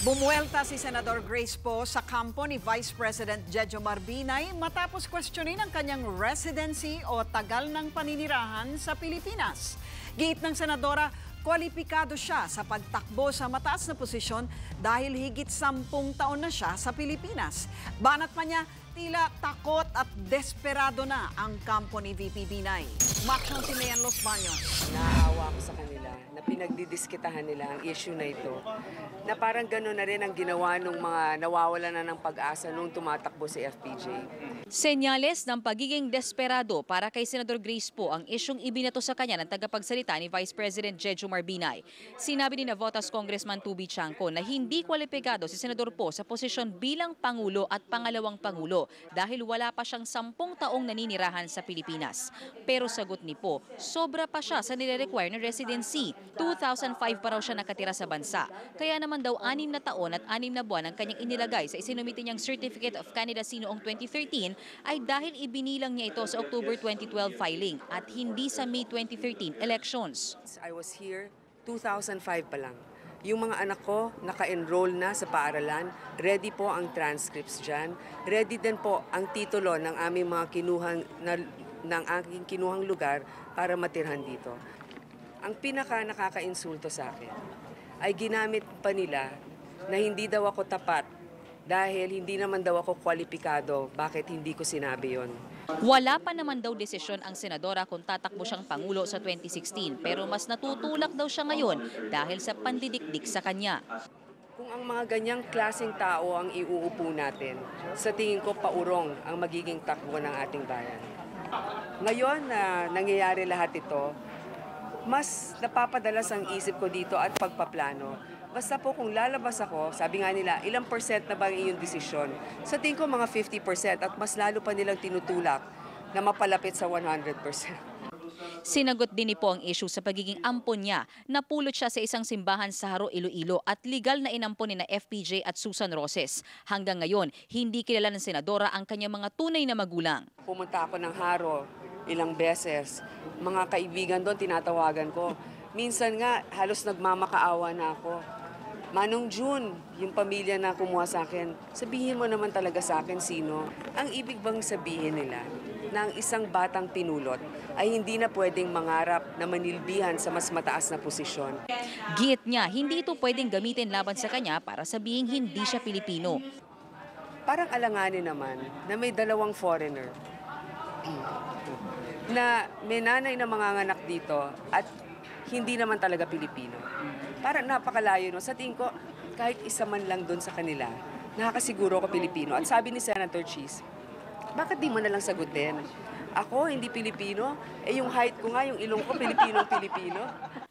Bumuelta si Senador Grace Poe sa kampo ni Vice President Jejo Marbinay matapos questionin ang kanyang residency o tagal ng paninirahan sa Pilipinas. Giit ng senadora, kwalipikado siya sa pagtakbo sa mataas na posisyon dahil higit sampung taon na siya sa Pilipinas. Banat pa niya, tila takot at desperado na ang kampo ni VP Binay. Maksyon si Leon Los Baños. Naaawa ako sa kanila na pinagdidiskitahan nila ang issue na ito. Na parang gano'n na rin ang ginawa ng mga nawawala na ng pag-asa nung tumatakbo si FPJ. Senyales ng pagiging desperado para kay Senador Grace po ang isyong ibinato sa kanya ng tagapagsalita ni Vice President Jejo Marbinay. Sinabi ni Navotas Congressman Tubi Chanco na hindi kwalipikado si Senador po sa posisyon bilang Pangulo at Pangalawang Pangulo dahil wala pa siyang sampung taong naninirahan sa Pilipinas. Pero sagot ni Po, sobra pa siya sa nire-require na residency. 2005 pa raw siya nakatira sa bansa. Kaya naman daw anim na taon at anim na buwan ang kanyang inilagay sa isinumiti niyang Certificate of Candidacy noong 2013 ay dahil ibinilang niya ito sa October 2012 filing at hindi sa May 2013 elections. I was here 2005 pa lang. Yung mga anak ko naka-enroll na sa paaralan, ready po ang transcripts dyan, ready din po ang titulo ng aming mga kinuhang, na, ng aking kinuhang lugar para matirhan dito. Ang pinaka nakaka-insulto sa akin ay ginamit pa nila na hindi daw ako tapat dahil hindi naman daw ako kwalipikado. Bakit hindi ko sinabi yon? Wala pa naman daw desisyon ang senadora kung tatakbo siyang Pangulo sa 2016 pero mas natutulak daw siya ngayon dahil sa pandidikdik sa kanya. Kung ang mga ganyang klaseng tao ang iuupo natin, sa tingin ko paurong ang magiging takbo ng ating bayan. Ngayon na nangyayari lahat ito, mas napapadalas ang isip ko dito at pagpaplano. Basta po kung lalabas ako, sabi nga nila, ilang percent na ba ang iyong desisyon? Sa tingin ko mga 50% at mas lalo pa nilang tinutulak na mapalapit sa 100%. Sinagot din ni po ang issue sa pagiging ampon niya. Napulot siya sa isang simbahan sa Haro, Iloilo at legal na inampon ni na FPJ at Susan Roses. Hanggang ngayon, hindi kilala ng senadora ang kanyang mga tunay na magulang. Pumunta ako ng Haro ilang beses. Mga kaibigan doon, tinatawagan ko. Minsan nga, halos nagmamakaawa na ako. Manong June, yung pamilya na kumuha sa akin, sabihin mo naman talaga sa akin sino. Ang ibig bang sabihin nila na ang isang batang pinulot ay hindi na pwedeng mangarap na manilbihan sa mas mataas na posisyon. Giit niya, hindi ito pwedeng gamitin laban sa kanya para sabihin hindi siya Pilipino. Parang alanganin naman na may dalawang foreigner na may nanay na mga anak dito at hindi naman talaga Pilipino. Parang napakalayo no. Sa tingin ko, kahit isa man lang doon sa kanila, nakakasiguro ako Pilipino. At sabi ni Senator Cheese, bakit di mo na lang sagutin? Ako, hindi Pilipino. Eh yung height ko nga, yung ilong ko, Pilipino-Pilipino.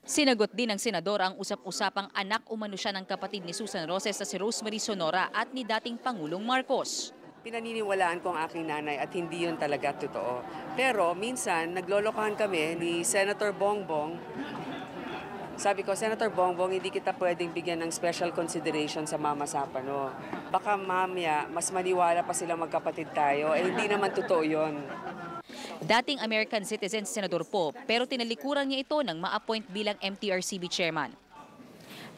Sinagot din ng senador ang usap-usapang anak umano siya ng kapatid ni Susan Roses sa si Rosemary Sonora at ni dating Pangulong Marcos. Pinaniniwalaan ko ang aking nanay at hindi yun talaga totoo. Pero minsan, naglolokohan kami ni Senator Bongbong sabi ko, Senator Bongbong, hindi kita pwedeng bigyan ng special consideration sa Mama Sapano. Baka mamaya, mas maniwala pa sila magkapatid tayo. Eh, hindi naman totoo yon. Dating American citizen Senador Po, pero tinalikuran niya ito nang ma-appoint bilang MTRCB chairman.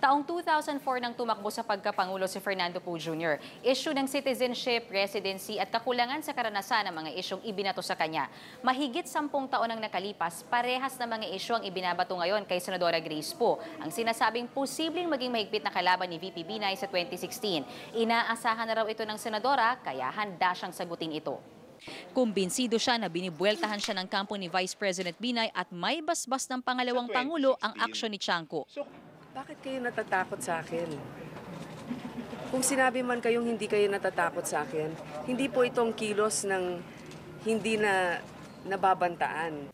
Taong 2004 nang tumakbo sa pagkapangulo si Fernando Poe Jr. Issue ng citizenship, residency at kakulangan sa karanasan ng mga isyong ibinato sa kanya. Mahigit sampung taon ang nakalipas, parehas na mga isyu ang ibinabato ngayon kay Senadora Grace Poe. Ang sinasabing posibleng maging mahigpit na kalaban ni VP Binay sa 2016. Inaasahan na raw ito ng Senadora, kaya handa siyang sagutin ito. Kumbinsido siya na binibueltahan siya ng kampo ni Vice President Binay at may basbas ng pangalawang Pangulo ang aksyon ni Chanco. Bakit kayo natatakot sa akin? Kung sinabi man kayong hindi kayo natatakot sa akin, hindi po itong kilos ng hindi na nababantaan.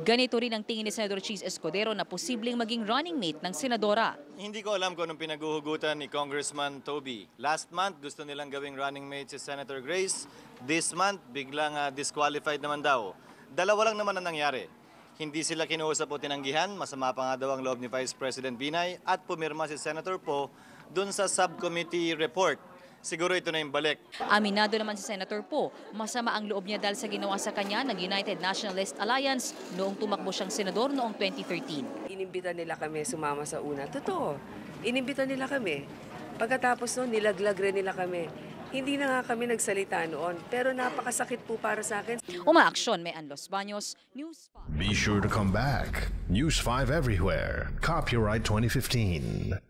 Ganito rin ang tingin ni Senador Cheese Escudero na posibleng maging running mate ng senadora. Hindi ko alam kung anong pinaguhugutan ni Congressman Toby. Last month, gusto nilang gawing running mate si Senator Grace. This month, biglang uh, disqualified naman daw. Dalawa lang naman ang nangyari. Hindi sila kinuusap o tinanggihan, masama pa nga daw ang loob ni Vice President Binay at pumirma si Senator Po dun sa subcommittee report. Siguro ito na yung balik. Aminado naman si Senator Po, masama ang loob niya dahil sa ginawa sa kanya ng United Nationalist Alliance noong tumakbo siyang senador noong 2013. Inimbita nila kami sumama sa una. Totoo, inimbita nila kami. Pagkatapos noon, nilaglag rin nila kami. Hindi na nga kami nagsalita noon, pero napakasakit po para sa akin. Umaaksyon may Anlos Baños, News 5. Be sure to come back. News 5 everywhere. Copyright 2015.